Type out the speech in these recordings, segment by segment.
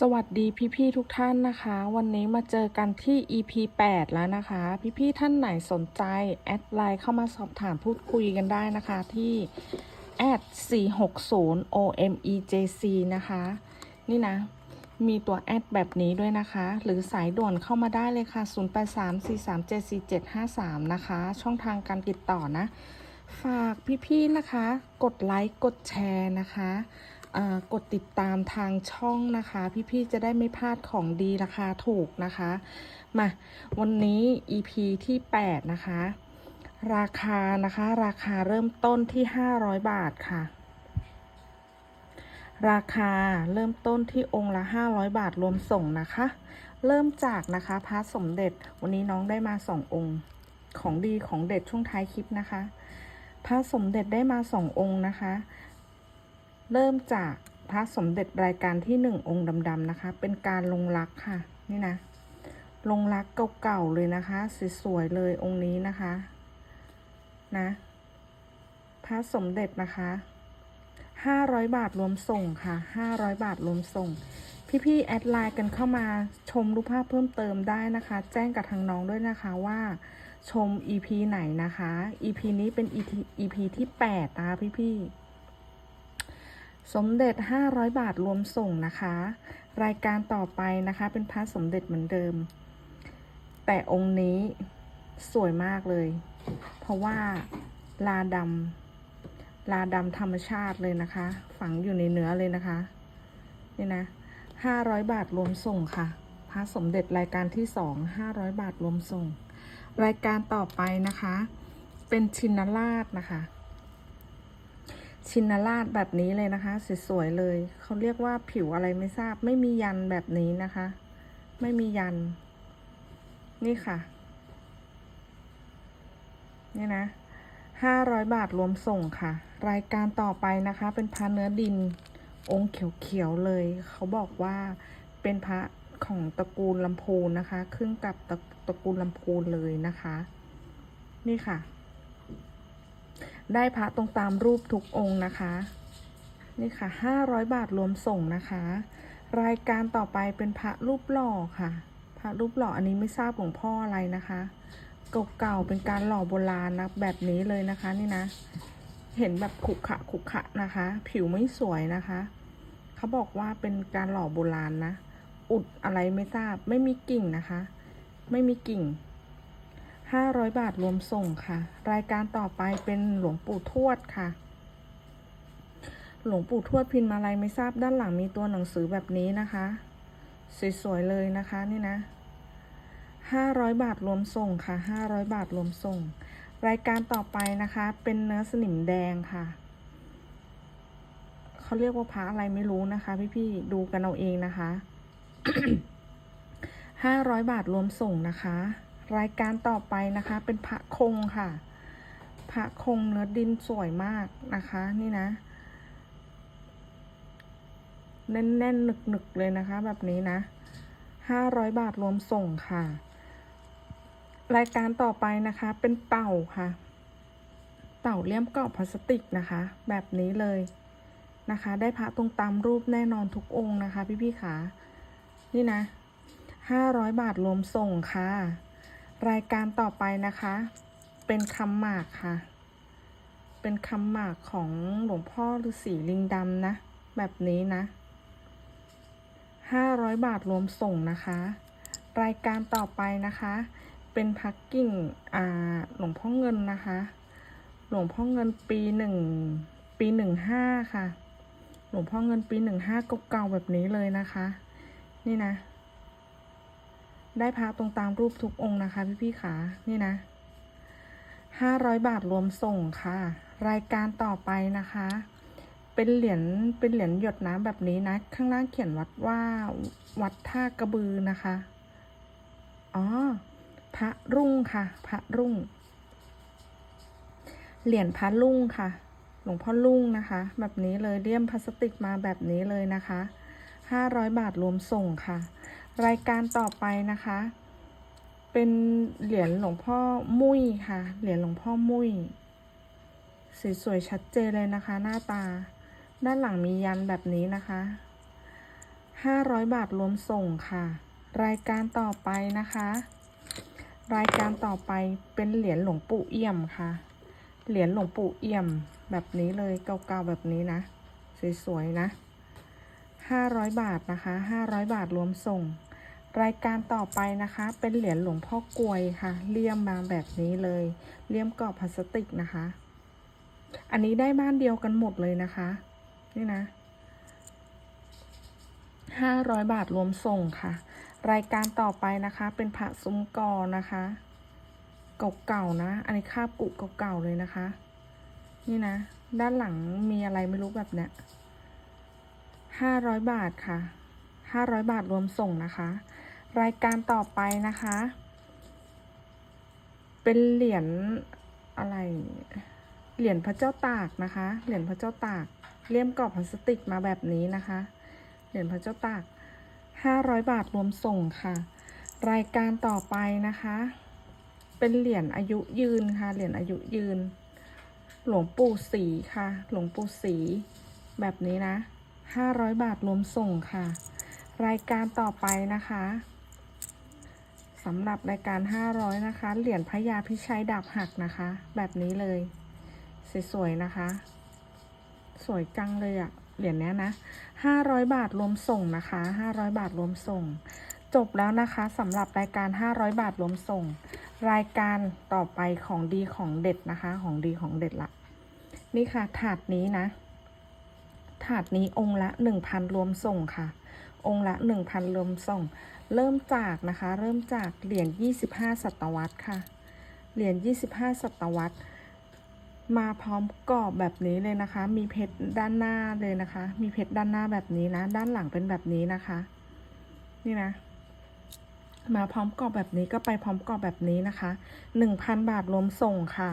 สวัสดีพี่ๆทุกท่านนะคะ วันนี้มาเจอกันที่ EP 8 แล้วนะคะ พี่ๆท่านไหนสนใจ แอดไลน์เข้ามาสอบถามพูดคุยกันได้นะคะที่แอด460 OMEJC นะคะ นี่นะ มีตัวแอดแบบนี้ด้วยนะคะ หรือสายด่วนเข้ามาได้เลยค่ะ 0834374753 นะคะ ช่องทางการติดต่อนะ ฝากพี่ๆนะคะ กดไลค์กดแชร์นะคะ กดติดตามทางช่องนะคะ พี่ๆจะได้ไม่พลาดของดีราคาถูกนะคะ มาวันนี้ EP ที่ 8 นะคะ ราคานะคะ ราคาเริ่มต้นที่ 500 บาทค่ะ ราคาเริ่มต้นที่องค์ละ 500 บาทรวมส่งนะคะ เริ่มจากนะคะพระสมเด็จวันนี้น้องได้มาสององค์ของดีของเด็ดช่วงท้ายคลิปนะคะพระสมเด็จได้มาสององค์นะคะ เริ่มจากพระสมเด็จรายการที่หนึ่งองค์ดำๆนะคะ เป็นการลงรักค่ะ นี่นะ ลงรักเก่าๆเลยนะคะสวยๆเลยองค์นี้นะคะ นะ พระสมเด็จนะคะห้าร้อยบาทรวมส่งค่ะห้าร้อยบาทรวมส่ง พี่ๆแอดไลน์กันเข้ามาชมรูปภาพเพิ่มเติมได้นะคะ แจ้งกับทางน้องด้วยนะคะว่าชม EP ไหนนะคะ EP นี้เป็น EP ที่ 8 นะคะพี่ๆ สมเด็จ 500 บาทรวมส่งนะคะ รายการต่อไปนะคะเป็นพระสมเด็จเหมือนเดิม แต่องค์นี้สวยมากเลย เพราะว่าลาดำลาดำธรรมชาติเลยนะคะ ฝังอยู่ในเนื้อเลยนะคะ นี่นะ 500 บาทรวมส่งค่ะ พระสมเด็จรายการที่ 2 500 บาทรวมส่ง รายการต่อไปนะคะ เป็นชินราชนะคะ ชินราชแบบนี้เลยนะคะ สวยๆเลย เขาเรียกว่าผิวอะไรไม่ทราบ ไม่มียันแบบนี้นะคะ ไม่มียัน นี่ค่ะ นี่นะห้าร้อยบาทรวมส่งค่ะ รายการต่อไปนะคะ เป็นพระเนื้อดิน องค์เขียวๆเลย เขาบอกว่าเป็นพระของตระกูลลำพูนนะคะ ขึ้นกับตระตระกูลลำพูนเลยนะคะ นี่ค่ะ ได้พระตรงตามรูปทุกองค์นะคะ นี่ค่ะห้าร้อยบาทรวมส่งนะคะ รายการต่อไปเป็นพระรูปหล่อค่ะ พระรูปหล่ออันนี้ไม่ทราบหลวงพ่ออะไรนะคะเก่าๆเป็นการหล่อโบราณนะแบบนี้เลยนะคะนี่นะ เห็นแบบขุขะขุขะนะคะ ผิวไม่สวยนะคะ เขาบอกว่าเป็นการหล่อโบราณนะ อุดอะไรไม่ทราบไม่มีกิ่งนะคะ ไม่มีกิ่ง ห้าร้อยบาทรวมส่งค่ะ รายการต่อไปเป็นหลวงปู่ทวดค่ะ หลวงปู่ทวดพิมพ์อะไรไม่ทราบด้านหลังมีตัวหนังสือแบบนี้นะคะ สวยๆเลยนะคะนี่นะห้าร้อยบาทรวมส่งค่ะห้าร้อยบาทรวมส่ง รายการต่อไปนะคะ เป็นเนื้อสนิมแดงค่ะเขาเรียกว่าพระอะไรไม่รู้นะคะ พี่ๆดูกันเอาเองนะคะห้าร้อยบาทรวมส่งนะคะ รายการต่อไปนะคะ เป็นพระคงค่ะ พระคงเนื้อดินสวยมากนะคะ นี่นะ แน่นๆหนึกๆเลยนะคะ แบบนี้นะห้าร้อยบาทรวมส่งค่ะ รายการต่อไปนะคะ เป็นเต่าค่ะ เต่าเลี่ยมกรอบพลาสติกนะคะ แบบนี้เลยนะคะ ได้พระตรงตามรูปแน่นอนทุกองค์นะคะ พี่ๆขานี่นะห้าร้อยบาทรวมส่งค่ะ รายการต่อไปนะคะ เป็นคำหมากค่ะ เป็นคำหมากของหลวงพ่อฤาษีลิงดำนะ แบบนี้นะห้าร้อยบาทรวมส่งนะคะ รายการต่อไปนะคะ เป็นพักกิ่งอ่าหลวงพ่อเงินนะคะ หลวงพ่อเงินปีหนึ่งปีหนึ่งห้าค่ะ หลวงพ่อเงินปีหนึ่งห้าเก่าๆแบบนี้เลยนะคะ นี่นะ ได้พระตรงตามรูปทุกองค์นะคะ พี่ๆขานี่นะห้าร้อยบาทรวมส่งค่ะ รายการต่อไปนะคะ เป็นเหรียญเป็นเหรียญหยดน้ำแบบนี้นะ ข้างล่างเขียนวัดว่าวัดท่ากระบือนะคะ อ๋อ พระรุ่งค่ะ พระรุ่ง เหรียญพระรุ่งค่ะ หลวงพ่อรุ่งนะคะ แบบนี้เลยเลี่ยมพลาสติกมาแบบนี้เลยนะคะห้าร้อยบาทรวมส่งค่ะ รายการต่อไปนะคะ เป็นเหรียญหลวงพ่อมุ้ยค่ะ เหรียญหลวงพ่อมุ้ยสีสวยชัดเจนเลยนะคะ หน้าตา ด้านหลังมียันแบบนี้นะคะ 500 บาทรวมส่งค่ะ รายการต่อไปนะคะ รายการต่อไปเป็นเหรียญหลวงปู่เอี่ยมค่ะ เหรียญหลวงปู่เอี่ยมแบบนี้เลยเก่าๆแบบนี้นะ สวยๆนะ 500 บาทนะคะ 500 บาทรวมส่ง รายการต่อไปนะคะ เป็นเหรียญหลวงพ่อกลวยค่ะ เลี่ยมมาแบบนี้เลย เลี่ยมกรอบพลาสติกนะคะ อันนี้ได้บ้านเดียวกันหมดเลยนะคะ นี่นะ 500 บาทรวมส่งค่ะ รายการต่อไปนะคะ เป็นพระซุ้มกอนะคะ เก่าๆนะ อันนี้คาบกุเก่าๆเลยนะคะ นี่นะ ด้านหลังมีอะไรไม่รู้แบบเนี้ย 500 บาทค่ะ 500 บาทรวมส่งนะคะ รายการต่อไปนะคะ เป็นเหรียญอะไร เหรียญพระเจ้าตากนะคะ เหรียญพระเจ้าตากเลี่ยมกรอบพลาสติกมาแบบนี้นะคะ เหรียญพระเจ้าตาก 500 บาทรวมส่งค่ะ รายการต่อไปนะคะ เป็นเหรียญอายุยืนค่ะ เหรียญอายุยืน หลวงปู่ศรีค่ะ หลวงปู่ศรีแบบนี้นะ 500 บาทรวมส่งค่ะ รายการต่อไปนะคะสำหรับรายการ 500 นะคะ เหรียญพระยาพิชัยดาบหักนะคะ แบบนี้เลย สวยๆนะคะ สวยจังเลยอะเหรียญเนี้ยนะ 500 บาทรวมส่งนะคะ 500 บาทรวมส่ง จบแล้วนะคะสำหรับรายการ 500 บาทรวมส่ง รายการต่อไปของดีของเด็ดนะคะ ของดีของเด็ดละ นี่ค่ะถาดนี้นะ ถาดนี้องค์ละ 1,000 รวมส่งค่ะ องค์ละ 1,000 รวมส่ง เริ่มจากนะคะ เริ่มจากเหรียญ25 ศตวรรษค่ะ เหรียญ25 ศตวรรษ มาพร้อมกรอบแบบนี้เลยนะคะ มีเพชรด้านหน้าเลยนะคะ มีเพชรด้านหน้าแบบนี้นะ ด้านหลังเป็นแบบนี้นะคะ นี่นะ มาพร้อมกรอบแบบนี้ก็ไปพร้อมกรอบแบบนี้นะคะ 1,000 บาทรวมส่งค่ะ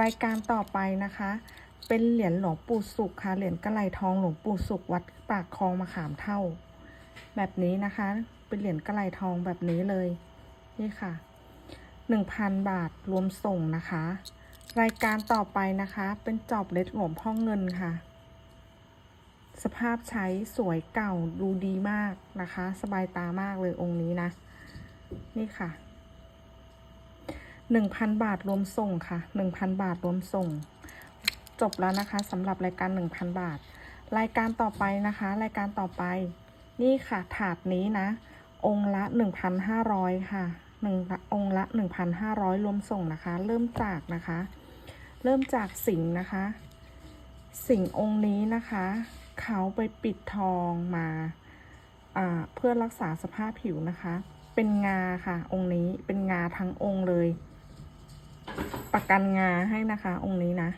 รายการต่อไปนะคะ เป็นเหรียญหลวงปู่สุขค่ะ เหรียญกระไหลทองหลวงปู่สุขวัดปากคลองมะขามเท่า แบบนี้นะคะ เป็นเหรียญกระไหลทองแบบนี้เลย นี่ค่ะ1,000บาทรวมส่งนะคะ รายการต่อไปนะคะ เป็นจอบเล็ดหลวงพ่อเงินค่ะ สภาพใช้สวยเก่าดูดีมากนะคะ สบายตามากเลยองค์นี้นะ นี่ค่ะหนึ่งพันบาทรวมส่งค่ะหนึ่งพันบาทรวมส่ง จบแล้วนะคะสำหรับรายการหนึ่งพันบาท รายการต่อไปนะคะ รายการต่อไป นี่ค่ะถาดนี้นะ องค์ละหนึ่งพันห้าร้อยค่ะหนึ่งองค์ละหนึ่งพันห้าร้อยรวมส่งนะคะ เริ่มจากนะคะ เริ่มจากสิงนะคะ สิงองค์นี้นะคะ เขาไปปิดทองมาอ่าเพื่อรักษาสภาพผิวนะคะ เป็นงาค่ะ องค์นี้เป็นงาทั้งองค์เลย ประกันงาให้นะคะ องค์นี้นะ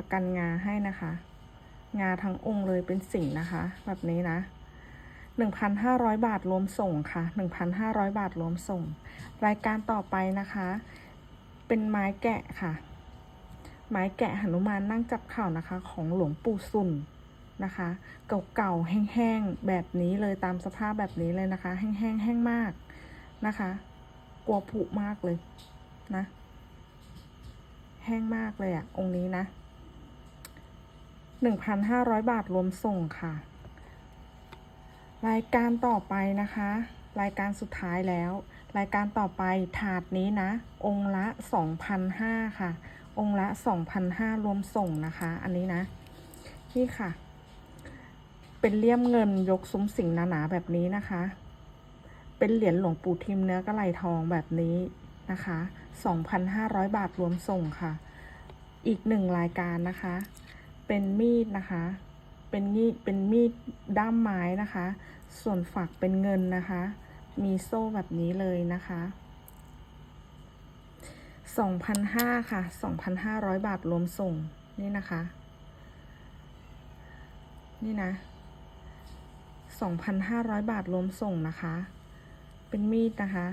ประกันงาให้นะคะ งาทั้งองค์เลยเป็นสิ่งนะคะ แบบนี้นะ 1,500 บาทรวมส่งค่ะ 1,500 บาทรวมส่ง รายการต่อไปนะคะ เป็นไม้แกะค่ะ ไม้แกะหนุมานนั่งจับเข่านะคะ ของหลวงปู่สุนนะคะ เก่าๆ แห้งๆ แบบนี้เลยตามสภาพแบบนี้เลยนะคะ แห้งๆ แห้งมากนะคะ กลัวผุมากเลยนะ แห้งมากเลยอะองค์นี้นะ 1,500 บาทรวมส่งค่ะ รายการต่อไปนะคะ รายการสุดท้ายแล้ว รายการต่อไปถาดนี้นะ องละ 2,500 ค่ะ องละ 2,500 รวมส่งนะคะ อันนี้นะ นี่ค่ะ เป็นเลี่ยมเงินยกซุ้มสิงหนาๆแบบนี้นะคะ เป็นเหรียญหลวงปู่ทิมเนื้อกระไหลทองแบบนี้นะคะ 2,500 บาทรวมส่งค่ะ อีกหนึ่งรายการนะคะ เป็นมีดนะคะ เป็นมีดเป็นมีดด้ามไม้นะคะ ส่วนฝักเป็นเงินนะคะ มีโซ่แบบนี้เลยนะคะ2,500ค่ะ 2,500 บาทรวมส่ง นี่นะคะ นี่นะ 2,500 บาทรวมส่งนะคะ เป็นมีดนะคะ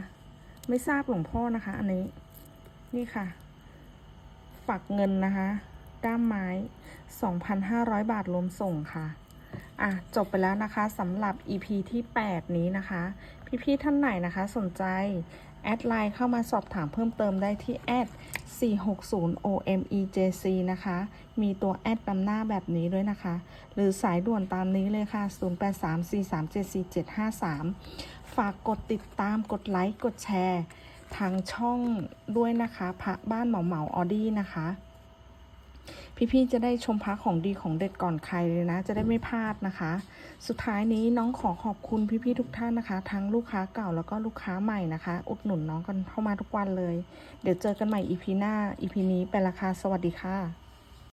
ไม่ทราบหลวงพ่อนะคะ อันนี้ นี่ค่ะ ฝักเงินนะคะ ด้ามไม้ 2,500 บาทรวมส่งค่ะ อะ จบไปแล้วนะคะสำหรับ EP ที่ 8 นี้นะคะ พี่ ๆ ท่านไหนนะคะสนใจ แอดไลน์เข้ามาสอบถามเพิ่มเติมได้ที่แอด460 OMEJC นะคะ มีตัวแอดนำหน้าแบบนี้ด้วยนะคะ หรือสายด่วนตามนี้เลยค่ะ 0834374753 ฝากกดติดตามกดไลค์ กดแชร์ ทางช่องด้วยนะคะ พระบ้านเหมาเหมาออดี้นะคะ พี่ๆจะได้ชมพระของดีของเด็ดก่อนใครเลยนะ จะได้ไม่พลาดนะคะ สุดท้ายนี้น้องขอขอบคุณพี่ๆทุกท่านนะคะ ทั้งลูกค้าเก่าแล้วก็ลูกค้าใหม่นะคะ อุดหนุนน้องกันเข้ามาทุกวันเลย เดี๋ยวเจอกันใหม่อีพีหน้าอีพีนี้เป็นราคาสวัสดีค่ะ